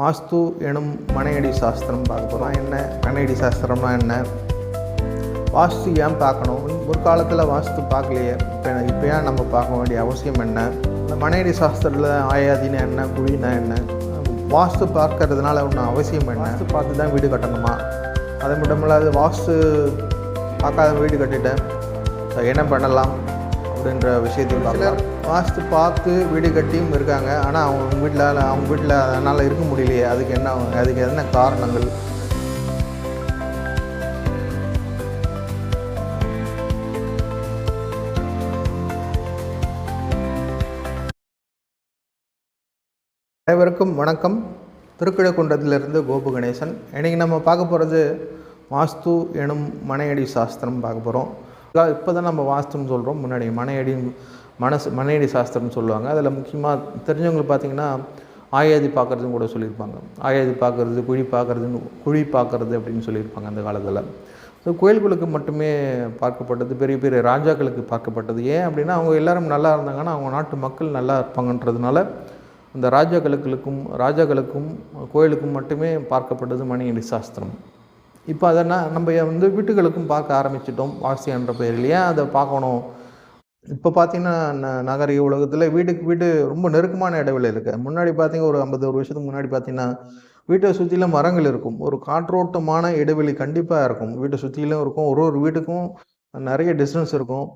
வாஸ்து எனும் மனையடி சாஸ்திரம் பார்க்க போகிறோம் என்ன? மனையடி சாஸ்திரம்னா என்ன? வாஸ்து ஏன் பார்க்கணும்? ஒரு காலத்தில் வாஸ்து பார்க்கலையே. இப்போ இப்போ ஏன் நம்ம பார்க்க வேண்டிய அவசியம் என்ன? இந்த மனையடி சாஸ்திரத்தில் ஆயாதினா என்ன? குழினா என்ன? வாஸ்து பார்க்கறதுனால ஒன்றும் அவசியம் என்ன? வாஸ்து பார்த்து தான் வீடு கட்டணுமா? அது மட்டும் இல்லாது வாஸ்து பார்க்காத வீடு கட்டிட்டேன். என்ன பண்ணலாம்? அப்படின்ற விஷயத்தையும் பார்க்கலாம். வாஸ்து பார்த்து வீடு கட்டியும் இருக்காங்க. ஆனால் அவங்க வீட்டில் அவங்க வீட்டில் அதனால் இருக்க முடியலையே. அதுக்கு என்ன அதுக்கு என்ன காரணங்கள்? அனைவருக்கும் வணக்கம். திருக்கிழக்குன்றத்திலிருந்து கோபு கணேசன் இன்றைக்கி நம்ம பார்க்க போகிறது வாஸ்து எனும் மனையடி சாஸ்திரம் பார்க்க போகிறோம் இப்போ தான் நம்ம வாஸ்துன்னு சொல்கிறோம் முன்னாடி மனையடி மனசு மனையடி சாஸ்திரம்னு சொல்லுவாங்க. அதில் முக்கியமாக தெரிஞ்சவங்களுக்கு பார்த்தீங்கன்னா ஆயாதி பார்க்குறதுன்னு கூட சொல்லியிருப்பாங்க. ஆயாதி பார்க்குறது குழி பார்க்குறதுன்னு குழி பார்க்குறது அப்படின்னு சொல்லியிருப்பாங்க அந்த காலத்தில். ஸோ கோயில்களுக்கு மட்டுமே பார்க்கப்பட்டது பெரிய பெரிய ராஜாக்களுக்கு பார்க்கப்பட்டது. ஏன் அப்படின்னா அவங்க எல்லாரும் நல்லா இருந்தாங்கன்னா அவங்க நாட்டு மக்கள் நல்லா இருப்பாங்கன்றதுனால அந்த ராஜாக்களுக்கும் ராஜாக்களுக்கும் கோயிலுக்கும் மட்டுமே பார்க்கப்பட்டது மணியடி சாஸ்திரம். இப்போ அதை நான் நம்ம வந்து வீட்டுகளுக்கும் பார்க்க ஆரம்பிச்சிட்டோம் வாசி என்ற பெயரில். ஏன் அதை பார்க்கணும்? இப்போ பார்த்தீங்கன்னா ந- நகரிக உலகத்தில் வீட்டுக்கு வீடு ரொம்ப நெருக்கமான இடைவெளி இருக்குது முன்னாடி பார்த்தீங்க ஒரு ஐம்பது ஒரு வருஷத்துக்கு முன்னாடி பார்த்தீங்கன்னா வீட்டை சுற்றிலும் மரங்கள் இருக்கும். ஒரு காற்றோட்டமான இடைவெளி கண்டிப்பாக இருக்கும். வீட்டை சுற்றிலும் இருக்கும். ஒரு ஒரு வீட்டுக்கும் நிறைய டிஸ்டன்ஸ் இருக்கும்.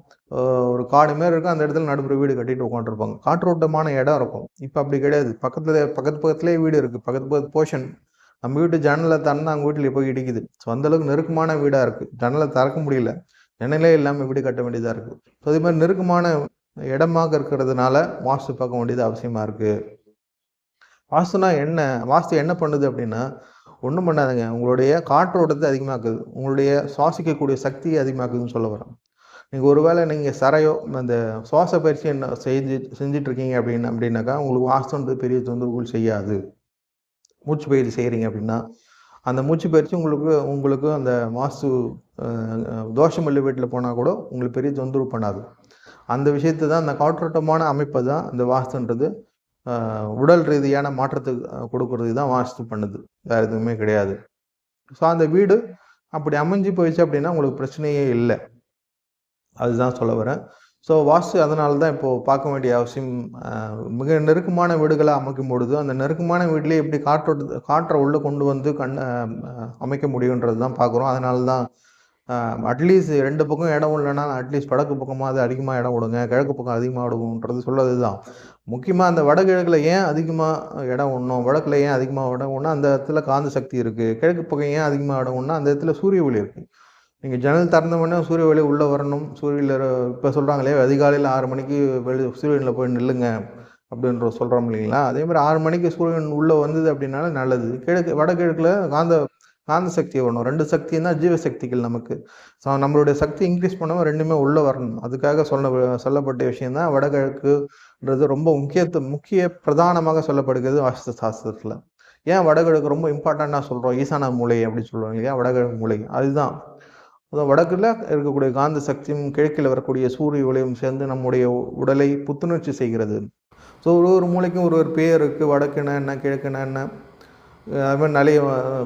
ஒரு காடு மாரி இருக்கும். அந்த இடத்துல நடுப்புற வீடு கட்டிட்டு உட்காந்துருப்பாங்க. காற்றோட்டமான இடம் இருக்கும். இப்போ அப்படி கிடையாது. பக்கத்தில் பக்கத்து பக்கத்துலேயே வீடு இருக்குது பக்கத்து பக்கத்து போர்ஷன் நம்ம வீட்டு ஜன்னலை திறந்தா அவங்க வீட்டில் போய் இடிக்குது. ஸோ அந்தளவுக்கு நெருக்கமான வீடாக இருக்குது ஜன்னலை திறக்க முடியல. ஜன்னலே இல்லாமல் வீடு கட்ட வேண்டியதாக இருக்குது ஸோ அதே மாதிரி நெருக்கமான இடமாக இருக்கிறதுனால வாஸ்து பார்க்க வேண்டியது அவசியமாக இருக்குது வாஸ்துனா என்ன? வாஸ்து என்ன பண்ணுது அப்படின்னா ஒன்றும் பண்ணாதுங்க. உங்களுடைய காற்றோட்டத்தை அதிகமாக்குது. உங்களுடைய சுவாசிக்கக்கூடிய சக்தியை அதிகமாக்குதுன்னு சொல்ல வரேன் நீங்கள் ஒருவேளை நீங்கள் சரையோ அந்த சுவாச பயிற்சி என்ன செஞ்சு செஞ்சிட்ருக்கீங்க அப்படின்னு அப்படின்னாக்கா உங்களுக்கு வாஸ்துன்றது பெரிய தொந்தரவுகள் செய்யாது. மூச்சு பயிற்சி செய்கிறீங்க அப்படின்னா அந்த மூச்சு பயிற்சி உங்களுக்கு உங்களுக்கு அந்த வாஸ்து தோஷம் அஹ், வீட்டில் போனால் கூட உங்களுக்கு பெரிய தொந்தரவு பண்ணாது. அந்த விஷயத்தை தான் அந்த காற்றோட்டமான அமைப்பை தான் அந்த வாஸ்துன்றது உடல் ரீதியான மாற்றத்துக்கு கொடுக்கறது தான் வாஸ்து பண்ணுது. வேறு எதுவுமே கிடையாது. ஸோ அந்த வீடு அப்படி அமைஞ்சு போயிடுச்சு அப்படின்னா உங்களுக்கு பிரச்சனையே இல்லை. அதுதான் சொல்ல வரேன். ஸோ வாஸ்து அதனால தான் இப்போது பார்க்க வேண்டிய அவசியம் மிக நெருக்கமான வீடுகளை அமைக்கும் பொழுது அந்த நெருக்கமான வீட்டிலே எப்படி காற்றோட்ட காற்றை உள்ளே கொண்டு வந்து கண் அமைக்க முடியுன்றது தான் பார்க்குறோம். அதனால தான் அட்லீஸ்ட் ரெண்டு பக்கம் இடம் இல்லைன்னா அட்லீஸ்ட் வடக்கு பக்கமாக அது அதிகமாக இடம் விடுங்க கிழக்கு பக்கம் அதிகமாக விடுங்கன்றது சொல்கிறது தான் முக்கியமாக அந்த வடகிழக்கில் ஏன் அதிகமாக இடம் ஒன்றும் வடக்கில் ஏன் அதிகமாக இடம் ஒன்றா அந்த இடத்துல காந்த சக்தி இருக்குது கிழக்கு பக்கம் ஏன் அதிகமாக இடம் ஒன்றா அந்த இடத்துல சூரிய ஒளி இருக்குது நீங்கள் ஜன்னல் திறந்தோடனே சூரிய ஒளி உள்ளே வரணும். சூரியனில் இப்போ சொல்கிறாங்களே அதிகாலையில் ஆறு மணிக்கு வெளி சூரியனில் போய் நில்லுங்க அப்படின்ற சொல்கிறோம் இல்லைங்களா? அதே மாதிரி ஆறு மணிக்கு சூரியன் உள்ளே வந்தது அப்படின்னால நல்லது. கிழக்கு வடகிழக்கில் காந்த காந்த சக்தி வரணும். ரெண்டு சக்தின்னா ஜீவசக்திகள் நமக்கு. ஸோ நம்மளுடைய சக்தி இன்க்ரீஸ் பண்ணாமல் ரெண்டுமே உள்ளே வரணும். அதுக்காக சொல்ல சொல்லப்பட்ட விஷயந்தான் வடகிழக்குன்றது ரொம்ப முக்கியத்து முக்கிய பிரதானமாக சொல்லப்படுகிறது வாஸ்து சாஸ்திரத்தில் ஏன் வடகிழக்கு ரொம்ப இம்பார்ட்டண்ட்டாக சொல்கிறோம் ஈசான மூலை அப்படின்னு சொல்லுவாங்க இல்லையா? வடகிழக்கு மூலை. அதுதான். அதாவது வடக்கில் இருக்கக்கூடிய காந்த சக்தியும் கிழக்கில் வரக்கூடிய சூரிய ஒளியும் சேர்ந்து நம்முடைய உடலை புத்துணர்ச்சி செய்கிறது. ஸோ ஒரு ஒரு மூளைக்கும் ஒரு ஒரு பேர் இருக்குது வடக்குன்னா என்ன கிழக்குன்னா என்ன அது மாதிரி நிறைய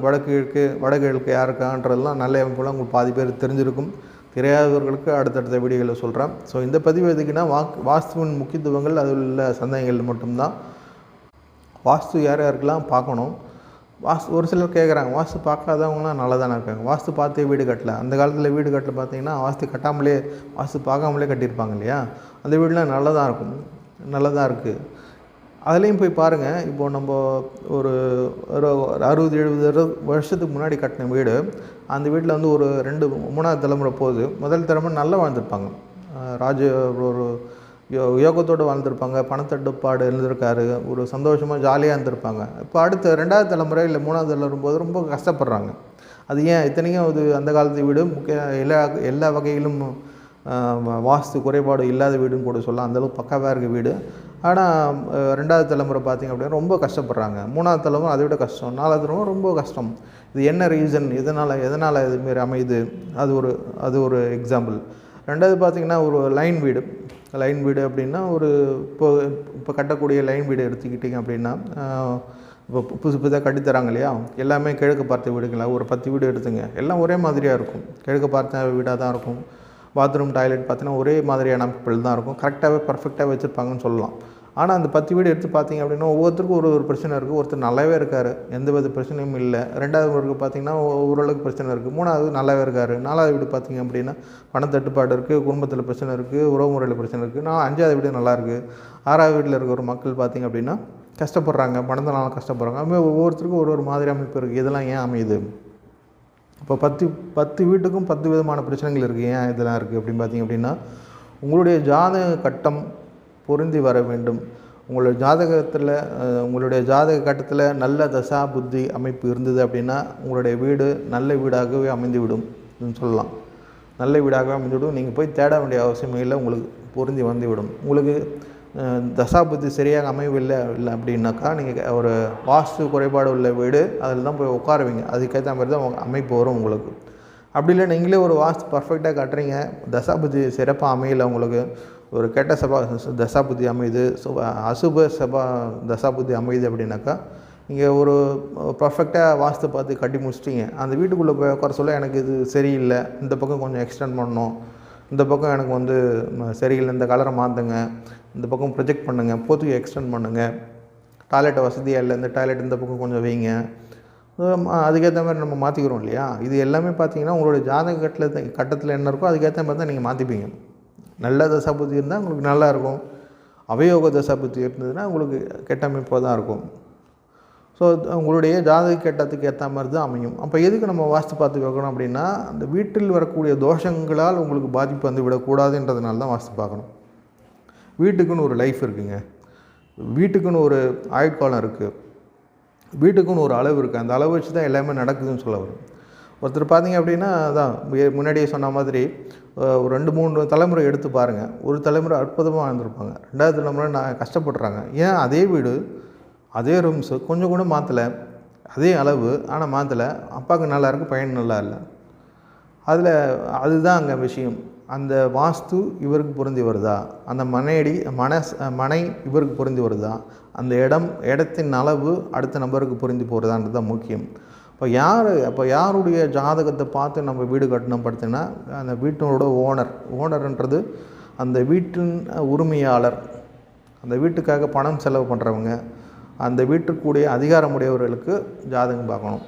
வடக்கு கிழக்கு வடகிழக்கு யாருக்கான்றதெல்லாம் நல்ல அமைப்புலாம் உங்களுக்கு பாதி பேர் தெரிஞ்சிருக்கும். தெரியாதவர்களுக்கு அடுத்தடுத்த வீடியோவில் சொல்கிறேன் ஸோ இந்த பதிவு எதுக்குன்னா வாக் வாஸ்துவின் முக்கியத்துவங்கள் அதில் உள்ள சந்தேகங்கள் மட்டும்தான். வாஸ்து யார் யாருக்கெல்லாம் பார்க்கணும்? வாஸ்து ஒரு சிலர் கேட்குறாங்க வாஸ்து பார்க்காதவங்களாம் நல்லா தானே இருக்காங்க. வாஸ்து பார்த்தே வீடு கட்டல. அந்த காலத்தில் வீடு கட்டல பார்த்தீங்கன்னா வாஸ்து கட்டாமலே வாஸ்து பார்க்காமலே கட்டியிருப்பாங்க இல்லையா? அந்த வீடெலாம் நல்லா தான் இருக்கும். நல்லதாக இருக்குது அதுலேயும் போய் பாருங்கள் இப்போது நம்ம ஒரு ஒரு அறுபது எழுபது அறுபது வருஷத்துக்கு முன்னாடி கட்டின வீடு அந்த வீட்டில் வந்து ஒரு ரெண்டு மூணாவது தலைமுறை போகுது. முதல் தலைமுறை நல்லா வாழ்ந்துருப்பாங்க. ராஜ ஒரு யோ யோகத்தோடு வாழ்ந்திருப்பாங்க பணத்தட்டுப்பாடு இருந்திருக்காரு ஒரு சந்தோஷமாக ஜாலியாக இருந்திருப்பாங்க. இப்போ அடுத்த ரெண்டாவது தலைமுறை இல்லை மூணாவது தலைமுறை போது ரொம்ப கஷ்டப்படுறாங்க. அது ஏன் இத்தனைக்கும் அது அந்த காலத்து வீடு முக்கிய எல்லா எல்லா வகையிலும் வாஸ்து குறைபாடு இல்லாத வீடுன்னு கூட சொல்லலாம். அந்தளவுக்கு பக்காவாக இருக்க வீடு. ஆனால் ரெண்டாவது தலைமுறை பார்த்திங்க அப்படின்னா ரொம்ப கஷ்டப்படுறாங்க. மூணாவது தலைமுறை அதை விட கஷ்டம். நாலாவது தலைமுறை ரொம்ப கஷ்டம். இது என்ன ரீசன் எதனால் எதனால் இதுமாரி அமையுது? அது ஒரு அது ஒரு எக்ஸாம்பிள் ரெண்டாவது பார்த்திங்கன்னா ஒரு லைன் வீடு. லைன் வீடு அப்படின்னா ஒரு இப்போ இப்போ கட்டக்கூடிய லைன் வீடு எடுத்துக்கிட்டிங்க அப்படின்னா இப்போ புதுசு புதுசாக கட்டித்தராங்க இல்லையா? எல்லாமே கிழக்கு பார்த்த வீடுங்களா? ஒரு பத்து வீடு எடுத்துங்க. எல்லாம் ஒரே மாதிரியாக இருக்கும். கிழக்கு பார்த்த வீடாக தான் இருக்கும். பாத்ரூம் டாய்லெட் பார்த்தீங்கன்னா ஒரே மாதிரியான அமைப்புகள் தான் இருக்கும். கரெக்டாகவே பர்ஃபெக்டாக வச்சுருப்பாங்கன்னு சொல்லலாம். ஆனால் அந்த பத்து வீடு எடுத்து பார்த்தீங்க அப்படின்னா ஒவ்வொருத்தருக்கும் ஒரு ஒரு பிரச்சனை இருக்குது ஒருத்தர் நல்லாவே இருக்கார். எந்த வித பிரச்சனையும் இல்லை. ரெண்டாவது பார்த்தீங்கன்னா ஓரளவுக்கு பிரச்சனை இருக்குது மூணாவது நல்லாவே இருக்கார். நாலாவது வீடு பார்த்தீங்க அப்படின்னா பணத்தட்டுப்பாடு இருக்குது குடும்பத்தில் பிரச்சனை இருக்குது உறவு முறையில் பிரச்சனை இருக்குது நான் அஞ்சாவது வீடு நல்லா இருக்குது ஆறாவது வீட்டில் இருக்கிற ஒரு மக்கள் பார்த்தீங்க அப்படின்னா கஷ்டப்படுறாங்க. பணத்தினால கஷ்டப்படுறாங்க. அதுமாதிரி ஒவ்வொருத்தருக்கும் ஒரு ஒரு மாதிரி அமைப்பு இருக்குது இதெல்லாம் ஏன் அமையுது? இப்போ பத்து பத்து வீட்டுக்கும் பத்து விதமான பிரச்சனைகள் இருக்குது ஏன் இதெல்லாம் இருக்குது அப்படின்னு பார்த்தீங்க அப்படின்னா உங்களுடைய ஜாதக கட்டம் பொருந்தி வர வேண்டும். உங்களுடைய ஜாதகத்தில் உங்களுடைய ஜாதக கட்டத்தில் நல்ல தசா புத்தி அமைப்பு இருந்தது அப்படின்னா உங்களுடைய வீடு நல்ல வீடாகவே அமைந்துவிடும் சொல்லலாம். நல்ல வீடாகவே அமைந்துவிடும். நீங்கள் போய் தேட வேண்டிய அவசியமே இல்லை. உங்களுக்கு பொருந்தி வந்துவிடும். உங்களுக்கு தசா புத்தி சரியாக அமையவில்லை இல்லை அப்படின்னாக்கா நீங்கள் ஒரு வாஸ்து குறைபாடு உள்ள வீடு அதில் தான் போய் உட்காருவீங்க. அதுக்கேற்ற மாதிரி தான் அமைப்பு வரும் உங்களுக்கு. அப்படி இல்லை நீங்களே ஒரு வாஸ்து பர்ஃபெக்டாக கட்டுறீங்க. தசா புத்தி சிறப்பாக அமையலை உங்களுக்கு. ஒரு கெட்ட சபா தசா புத்தி அமையுது. ஸோ அசுப சபா தசா புத்தி அமையுது அப்படின்னாக்கா நீங்கள் ஒரு பர்ஃபெக்டாக வாஸ்து பார்த்து கட்டி முடிச்சிட்டிங்க. அந்த வீட்டுக்குள்ளே போய் உட்கார சொல்ல எனக்கு இது சரியில்லை. இந்த பக்கம் கொஞ்சம் எக்ஸ்டெண்ட் பண்ணணும். இந்த பக்கம் எனக்கு வந்து சரியில்லை. இந்த கலரை மாற்றுங்க இந்த பக்கம் ப்ரொஜெக்ட் பண்ணுங்கள் போத்துக்கு எக்ஸ்டெண்ட் பண்ணுங்கள் டாய்லெட் வசதியாக இல்லை. இந்த டாய்லெட் இந்த பக்கம் கொஞ்சம் வைங்க. அதுக்கேற்ற மாதிரி நம்ம மாற்றிக்கிறோம் இல்லையா? இது எல்லாமே பார்த்தீங்கன்னா உங்களுடைய ஜாதக கட்டத்தில் கட்டத்தில் என்ன இருக்கோ அதுக்கேற்ற மாதிரி தான் நீங்கள் மாற்றிப்பீங்க நல்ல தசாபுத்தி இருந்தால் உங்களுக்கு நல்லாயிருக்கும். அவயோக அவயோக தசாபுத்தி இருந்ததுன்னா உங்களுக்கு கெட்டமைப்பாக தான் இருக்கும். ஸோ உங்களுடைய ஜாதக கெட்டத்துக்கு ஏற்ற மாதிரி தான் அமையும். அப்போ எதுக்கு நம்ம வாஸ்து பார்த்து வைக்கணும் அப்படின்னா அந்த வீட்டில் வரக்கூடிய தோஷங்களால் உங்களுக்கு பாதிப்பு வந்து விடக்கூடாதுன்றதுனால தான் வாஸ்து பார்க்கணும். வீட்டுக்குன்னு ஒரு லைஃப் இருக்குங்க. வீட்டுக்குன்னு ஒரு ஆயுட்காலம் இருக்குது வீட்டுக்குன்னு ஒரு அளவு இருக்குது அந்த அளவு வச்சு தான் எல்லாமே நடக்குதுன்னு சொல்ல வரும். ஒருத்தர் பார்த்தீங்க அப்படின்னா அதான் முன்னாடியே சொன்ன மாதிரி ஒரு ரெண்டு மூணு தலைமுறை எடுத்து பாருங்கள் ஒரு தலைமுறை அற்புதமாக வாழ்ந்துருப்பாங்க. ரெண்டாவது தலைமுறை நான் கஷ்டப்படுறாங்க. ஏன் அதே வீடு அதே ரூம்ஸு கொஞ்சம் கூட மாற்றலை அதே அளவு ஆனால் மாற்றலை அப்பாவுக்கு நல்லா இருக்கு பையன் நல்லா இல்லை. அதில் அதுதான் அங்கே விஷயம். அந்த வாஸ்து இவருக்கு பொருந்தி வருதா? அந்த மனையடி மனஸ் மனை இவருக்கு பொருந்தி வருதா? அந்த இடம் இடத்தின் அளவு அடுத்த நபருக்கு பொருந்தி போகிறதான்றது தான் முக்கியம். இப்போ யார் அப்போ யாருடைய ஜாதகத்தை பார்த்து நம்ம வீடு கட்டணும் பார்த்தீங்கன்னா அந்த வீட்டினோட ஓனர் ஓனர்ன்றது அந்த வீட்டின் உரிமையாளர். அந்த வீட்டுக்காக பணம் செலவு பண்ணுறவங்க அந்த வீட்டுக்கூடிய அதிகாரமுடையவர்களுக்கு ஜாதகம் பார்க்கணும்.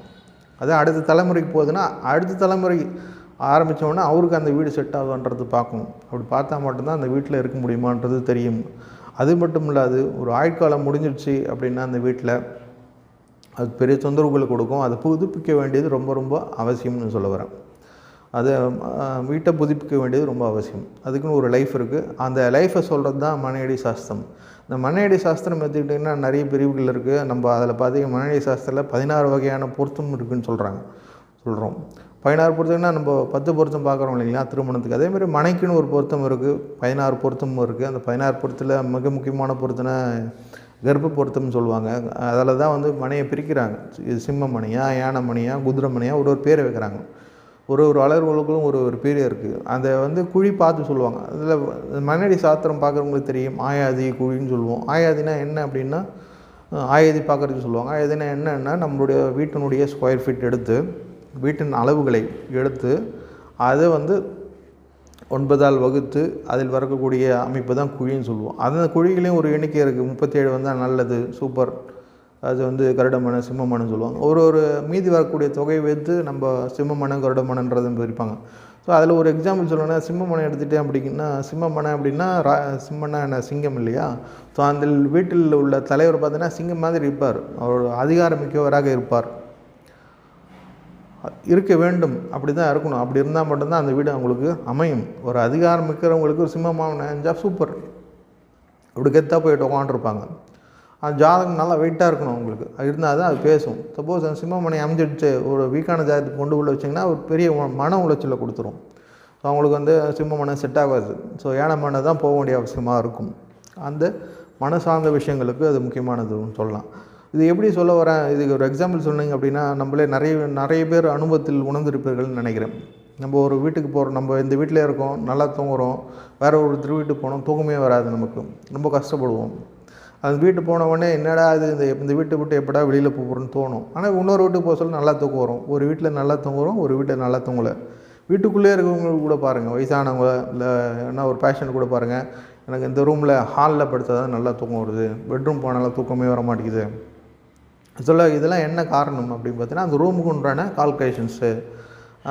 அதே அடுத்த தலைமுறைக்கு போகுதுன்னா அடுத்த தலைமுறை ஆரம்பித்தோடனே அவருக்கு அந்த வீடு செட் ஆகுன்றது பார்க்கணும். அப்படி பார்த்தா மட்டும்தான் அந்த வீட்டில் இருக்க முடியுமான்றது தெரியும். அது மட்டும் இல்லாது ஒரு ஆயுட்காலம் முடிஞ்சிடுச்சு அப்படின்னா அந்த வீட்டில் அது பெரிய தொந்தரவுகளை கொடுக்கும். அதை புதுப்பிக்க வேண்டியது ரொம்ப ரொம்ப அவசியம்னு சொல்ல வரேன். அதை வீட்டை புதுப்பிக்க வேண்டியது ரொம்ப அவசியம். அதுக்குன்னு ஒரு லைஃப் இருக்குது அந்த லைஃப்பை சொல்கிறது தான் மனையடி சாஸ்திரம். இந்த மனையடி சாஸ்திரம் எடுத்துக்கிட்டிங்கன்னா நிறைய பிரிவுகள் இருக்குது நம்ம அதில் பார்த்தீங்கன்னா மனையடி சாஸ்திரத்தில் பதினாறு வகையான பொருத்தம் இருக்குதுன்னு சொல்கிறாங்க சொல்கிறோம் பதினாறு பொருத்தம்னா நம்ம பத்து பொருத்தம் பார்க்குறோம் இல்லைங்களா திருமணத்துக்கு. அதேமாதிரி மனைக்குன்னு ஒரு பொருத்தம் இருக்குது பதினாறு பொருத்தமும் இருக்குது அந்த பதினாறு பொருத்தத்தில் மிக முக்கியமான பொருத்தனை கர்ப்ப பொருத்தம்னு சொல்லுவாங்க. அதில் தான் வந்து மனையை பிரிக்கிறாங்க. இது சிம்ம மணியா யானை மணியா குதிரை மணியா ஒரு ஒரு பேரை வைக்கிறாங்க. ஒரு ஒரு அலர்களுக்கும் ஒரு ஒரு பேர் இருக்குது அதை வந்து குழி பார்த்து சொல்லுவாங்க. அதில் மண்ணடி சாத்திரம் பார்க்குறவங்களுக்கு தெரியும். ஆயாதி குழின்னு சொல்லுவோம். ஆயாதினா என்ன அப்படின்னா ஆயாதி பார்க்குறதுக்கு சொல்லுவாங்க. ஆயாதினா என்னன்னா நம்மளுடைய வீட்டினுடைய ஸ்கொயர் ஃபீட் எடுத்து வீட்டின் அளவுகளை எடுத்து அதை வந்து ஒன்பதால் வகுத்து அதில் வரக்கூடிய அமைப்பு தான் குழின்னு சொல்லுவோம். அந்த குழிகளையும் ஒரு எண்ணிக்கை இருக்குது முப்பத்தேழு வந்தால் நல்லது சூப்பர். அது வந்து கருடமனை சிம்மமனை சொல்லுவாங்க. ஒரு ஒரு மீதி வரக்கூடிய தொகையை வைத்து நம்ம சிம்மமனம் கருடமனன்றதும் பிரிப்பாங்க. ஸோ அதில் ஒரு எக்ஸாம்பிள் சொல்லணும்னா சிம்மமனை எடுத்துகிட்டேன் அப்படின்னா சிம்மமனை அப்படின்னா ரா சிம்மனா என்ன சிங்கம் இல்லையா? ஸோ அந்த வீட்டில் உள்ள தலைவர் பார்த்தீங்கன்னா சிங்கம் மாதிரி இருப்பார். அவர் அதிகாரமிக்கவராக இருப்பார். இருக்க வேண்டும் அப்படி தான் இருக்கணும். அப்படி இருந்தால் மட்டும்தான் அந்த வீடு அவங்களுக்கு அமையும். ஒரு அதிகாரம் மிக்கிறவங்களுக்கு ஒரு சிம்மமாக நினைஞ்சா சூப்பர் அப்படி கெத்தாக போயிட்டு உட்காந்துருப்பாங்க அந்த ஜாதகம் நல்லா வெயிட்டாக இருக்கணும் அவங்களுக்கு. இருந்தால் தான் அது பேசும். சப்போஸ் அந்த சிம்மமனை அமைஞ்சிடுச்சு ஒரு வீக்கான ஜாதகத்துக்கு கொண்டு உள்ள வச்சிங்கன்னா ஒரு பெரிய மன உளைச்சலை கொடுத்துரும். ஸோ அவங்களுக்கு வந்து சிம்மமனை செட் ஆகாது. ஸோ ஏன தான் போக வேண்டிய அவசியமாக இருக்கும். அந்த மன சார்ந்த விஷயங்களுக்கு அது முக்கியமானதுன்னு சொல்லலாம். இது எப்படி சொல்ல வரேன்? இதுக்கு ஒரு எக்ஸாம்பிள் சொன்னீங்க அப்படின்னா நம்மளே நிறைய நிறைய பேர் அனுபவத்தில் உணர்ந்திருப்பீர்கள்னு நினைக்கிறேன். நம்ம ஒரு வீட்டுக்கு போகிறோம் நம்ம இந்த வீட்டிலே இருக்கோம் நல்லா தூங்குறோம் வேறு ஒரு திரு வீட்டுக்கு போனோம் தூக்கமே வராது நமக்கு. ரொம்ப கஷ்டப்படுவோம். அது வீட்டு போன உடனே என்னடா இது? இந்த இந்த வீட்டை விட்டு எப்படா வெளியில் போகிறோன்னு தோணும். ஆனால் இன்னொரு வீட்டுக்கு போக சொல்ல நல்லா தூக்கம் வரும் ஒரு வீட்டில் நல்லா தூங்குறோம் ஒரு வீட்டில் நல்லா தூங்கலை. வீட்டுக்குள்ளே இருக்கிறவங்க கூட பாருங்கள் வயசானவங்க இல்லை என்ன ஒரு பேஷன் கூட பாருங்கள் எனக்கு இந்த ரூமில் ஹாலில் படுத்தால் தான் நல்லா தூக்கம் வருது. பெட்ரூம் போனாலும் தூக்கமே வர மாட்டேங்குது. சொல்ல இதெல்லாம் என்ன காரணம் அப்படின்னு பார்த்தீங்கன்னா அந்த ரூமுக்கு உண்டான கால்குலேஷன்ஸு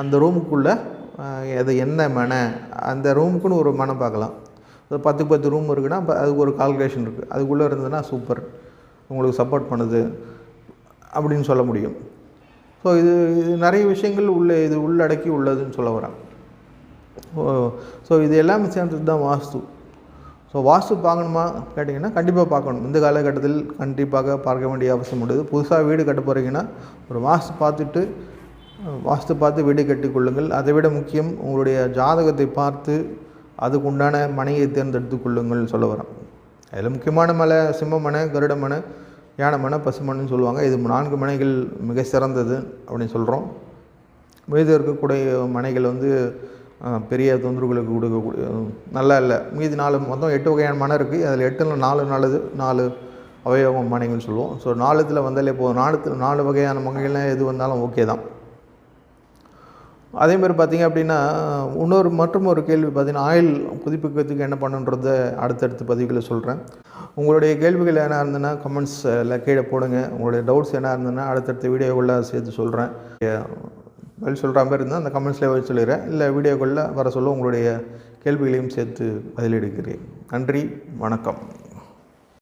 அந்த ரூமுக்குள்ளே அது என்ன மனை அந்த ரூமுக்குன்னு ஒரு மனம் பார்க்கலாம். ஒரு பத்துக்கு பத்து ரூம் இருக்குன்னா அப்போ அதுக்கு ஒரு கால்குலேஷன் இருக்குது அதுக்குள்ளே இருந்ததுன்னா சூப்பர். உங்களுக்கு சப்போர்ட் பண்ணுது அப்படின்னு சொல்ல முடியும். ஸோ இது இது நிறைய விஷயங்கள் உள்ள இது உள்ளடக்கி உள்ளதுன்னு சொல்ல வரேன். ஸோ இது எல்லாமே சேர்ந்தது தான் வாஸ்து. ஸோ வாஸ்து பார்க்கணுமா கேட்டிங்கன்னா கண்டிப்பாக பார்க்கணும். இந்த காலகட்டத்தில் கண்டிப்பாக பார்க்க வேண்டிய அவசியம் உள்ளது புதுசாக வீடு கட்ட போகிறீங்கன்னா ஒரு வாஸ்து பார்த்துட்டு வாஸ்து பார்த்து வீடு கட்டிக்கொள்ளுங்கள் அதை விட முக்கியம் உங்களுடைய ஜாதகத்தை பார்த்து அதுக்கு உண்டான மனையை தேர்ந்தெடுத்து கொள்ளுங்கள் சொல்ல வரேன் அதில் முக்கியமான மலை சிம்ம மனை கருட மனை யானை மனை பசுமனைன்னு சொல்லுவாங்க. இது நான்கு மனைகள் மிக சிறந்தது அப்படின்னு சொல்கிறோம் மீது இருக்கக்கூடிய மனைகள் வந்து பெரிய தொந்தரவுகளுக்கு கொடுக்கக்கூடிய நல்லா இல்லை. மீதி நாலு மொத்தம் எட்டு வகையான மனை இருக்குது அதில் எட்டில் நாலு நல்லது நாலு அவயோகம் மனைகள்னு சொல்லுவோம். ஸோ நாலுத்தில் வந்தாலே போதும். நாலு நாலு வகையான மனைகள்லாம் எது வந்தாலும் ஓகே தான். அதே மாதிரி பார்த்தீங்க அப்படின்னா இன்னொரு மற்றும் ஒரு கேள்வி பார்த்தீங்கன்னா ஆயில் புதுப்பிக்கிறதுக்கு என்ன பண்ணுன்றத அடுத்தடுத்த பதிவுகளை சொல்கிறேன் உங்களுடைய கேள்விகள் என்ன இருந்ததுன்னா கமெண்ட்ஸில் கீழே போடுங்க. உங்களுடைய டவுட்ஸ் என்ன இருந்ததுன்னா அடுத்தடுத்த வீடியோக்குள்ளே சேர்த்து சொல்கிறேன் பதில் சொல்கிற மாதிரி இருந்தால் அந்த கமெண்ட்ஸ்லேயே பதில் சொல்லிடுறேன். இல்லை வீடியோக்குள்ளே வர சொல்ல உங்களுடைய கேள்விகளையும் சேர்த்து பதிலெடுக்கிறேன் நன்றி வணக்கம்.